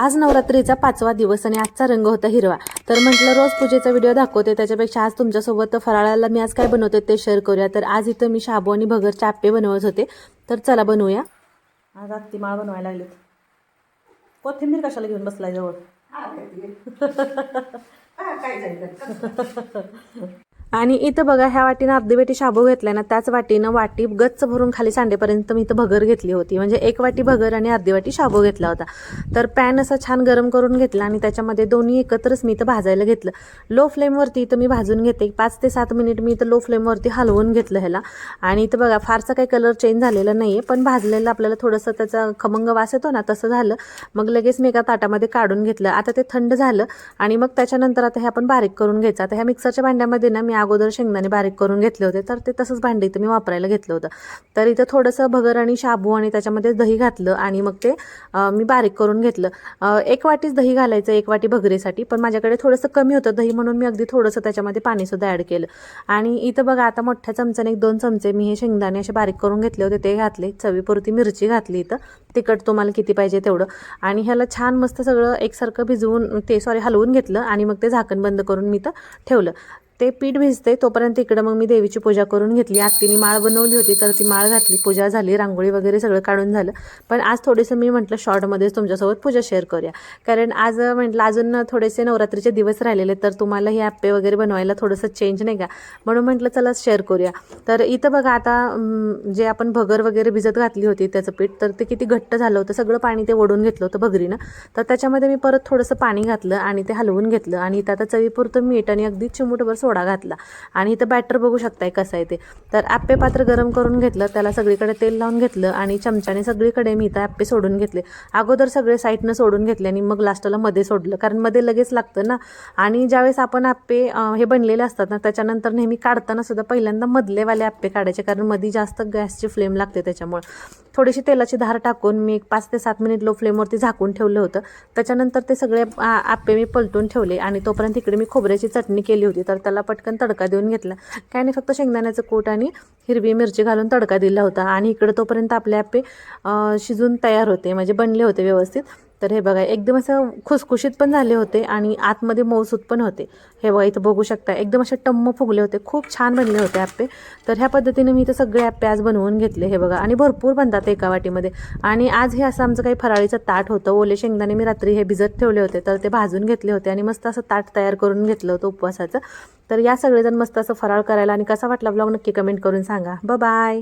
आज नवरात्रीचा पाचवा दिवस आणि आजचा रंग होता हिरवा. तर म्हटलं रोज पूजेचा व्हिडिओ दाखवते. त्याच्यापेक्षा आज तुमच्यासोबत फराळाला मी आज काय बनवते ते शेअर करूया. तर आज इथं मी शाबू आणि भगरचे आप्पे बनवत होते. तर चला बनवूया. आज आत्ती माळ बनवायला लागलेत. कोथिंबीर कशाला घेऊन बसलाय जवळ? काय आणि इथं बघा ह्या वाटीनं अर्धी वाटी शाबू घेतलाय ना त्याच वाटीनं वाटी गच्च भरून खाली सांडेपर्यंत मी इथं भगर घेतली होती. म्हणजे एक वाटी भगर आणि अर्धी वाटी शाबू घेतला होता. तर पॅन असा छान गरम करून घेतला आणि त्याच्यामध्ये दोन्ही एकत्रच मी इथं भाजायला घेतलं. लो फ्लेमवरती इथं मी भाजून घेते. पाच ते सात मिनिट मी इथं लो फ्लेमवरती हलवून घेतलं ह्याला. आणि इथं बघा फारसा काही कलर चेंज झालेला नाही आहे पण भाजलेलं आपल्याला थोडंसं त्याचा खमंग वास येतो ना तसं झालं. मग लगेच मी एका ताटामध्ये काढून घेतलं. आता ते थंड झालं आणि मग त्याच्यानंतर आता हे आपण बारीक करून घ्यायचं. आता ह्या मिक्सरच्या भांड्यामध्ये ना मी अगोदर शेंगदाणे बारीक करून घेतले होते तर ते तसंच भांडे इथं मी वापरायला घेतलं होतं. तर इथं थोडंसं भगर आणि शाबू आणि त्याच्यामध्ये दही घातलं आणि मग ते मी बारीक करून घेतलं. एक वाटीच दही घालायचं एक वाटी भगरेसाठी पण माझ्याकडे थोडंसं कमी होतं दही म्हणून मी अगदी थोडंसं त्याच्यामध्ये पाणीसुद्धा ॲड केलं. आणि इथं बघा आता मोठ्या चमच्याने एक दोन चमचे मी हे शेंगदाणे असे बारीक करून घेतले होते ते घातले. चवीपुरती मिरची घातली इथं. तिखट तुम्हाला किती पाहिजे तेवढं. आणि ह्याला छान मस्त सगळं एकसारखं भिजवून ते सॉरी हलवून घेतलं आणि मग ते झाकण बंद करून मी इथं ठेवलं. ते पीठ भिजते तोपर्यंत इकडं मग मी देवीची पूजा करून घेतली. आत्तीने माळ बनवली होती तर ती माळ घातली. पूजा झाली रांगोळी वगैरे सगळं काढून झालं. पण आज थोडंसं मी म्हटलं शॉर्टमध्येच तुमच्यासोबत पूजा शेअर करूया. कारण आज म्हटलं अजून थोडेसे नवरात्रीचे दिवस राहिलेले तर तुम्हाला हे आप्पे वगैरे बनवायला थोडंसं चेंज नाही का? म्हणून म्हटलं चला शेअर करूया. तर इथं बघा आता जे आपण भगर वगैरे भिजत घातली होती त्याचं पीठ तर ते किती घट्ट झालं होतं. सगळं पाणी ते ओढून घेतलं होतं भगरीनं. तर त्याच्यामध्ये मी परत थोडंसं पाणी घातलं आणि ते हलवून घेतलं. आणि इथं आता चवीपुरतं मीठ आणि अगदी चिमूटभर सोडा घातला. आणि इथं बॅटर बघू शकताय कसं आहे ते. तर ॲप्पे पात्र गरम करून घेतलं त्याला सगळीकडे तेल लावून घेतलं आणि चमच्याने सगळीकडे मी इथं आप्पे सोडून घेतले. अगोदर सगळे साईडनं सोडून घेतले आणि मग लास्टला मध्ये सोडलं कारण मध्ये लगेच लागतं ना. आणि ज्यावेळेस आपण आप्पे हे बनलेले असतात ना त्याच्यानंतर नेहमी काढताना सुद्धा पहिल्यांदा मधलेवाले आप्पे काढायचे कारण मध्ये जास्त गॅसची फ्लेम लागते त्याच्यामुळे. थोडीशी तेलाची धार टाकून मी एक पाच ते सात मिनिट लो फ्लेमवरती झाकून ठेवलं होतं. त्याच्यानंतर ते सगळे आप्पे मी पलटून ठेवले आणि तोपर्यंत इकडे मी खोबऱ्याची चटणी केली होती. तर त्याला पटकन तडका देऊन घेतला. काय नाही फक्त शेंगदाण्याचं कूट आणि हिरवी मिरची घालून तडका दिला होता. आणि इकडे तोपर्यंत आपले आप्पे शिजून तयार होते. म्हणजे बनले होते व्यवस्थित. तर हे बघा एकदम असं खुसखुशीत पण झाले होते आणि आतमध्ये मऊसूत पण होते. हे बघा इथं बघू शकता एकदम असे टम्म फुगले होते खूप छान बनले होते आप्पे तर ह्या पद्धतीने मी इथं सगळे आप्पे आज बनवून घेतले हे बघा. आणि भरपूर बनतात एका वाटीमध्ये. आणि आज हे असं आमचं काही फराळीचं ताट होतं. ओले शेंगदाणे मी रात्री हे भिजत ठेवले होते तर ते भाजून घेतले होते आणि मस्त असं ताट तयार करून घेतलं होतं उपवासाचं. तर या सगळेजण मस्त असं फराळ करायला आणि कसा वाटला ब्लॉग नक्की कमेंट करून सांगा. ब बाय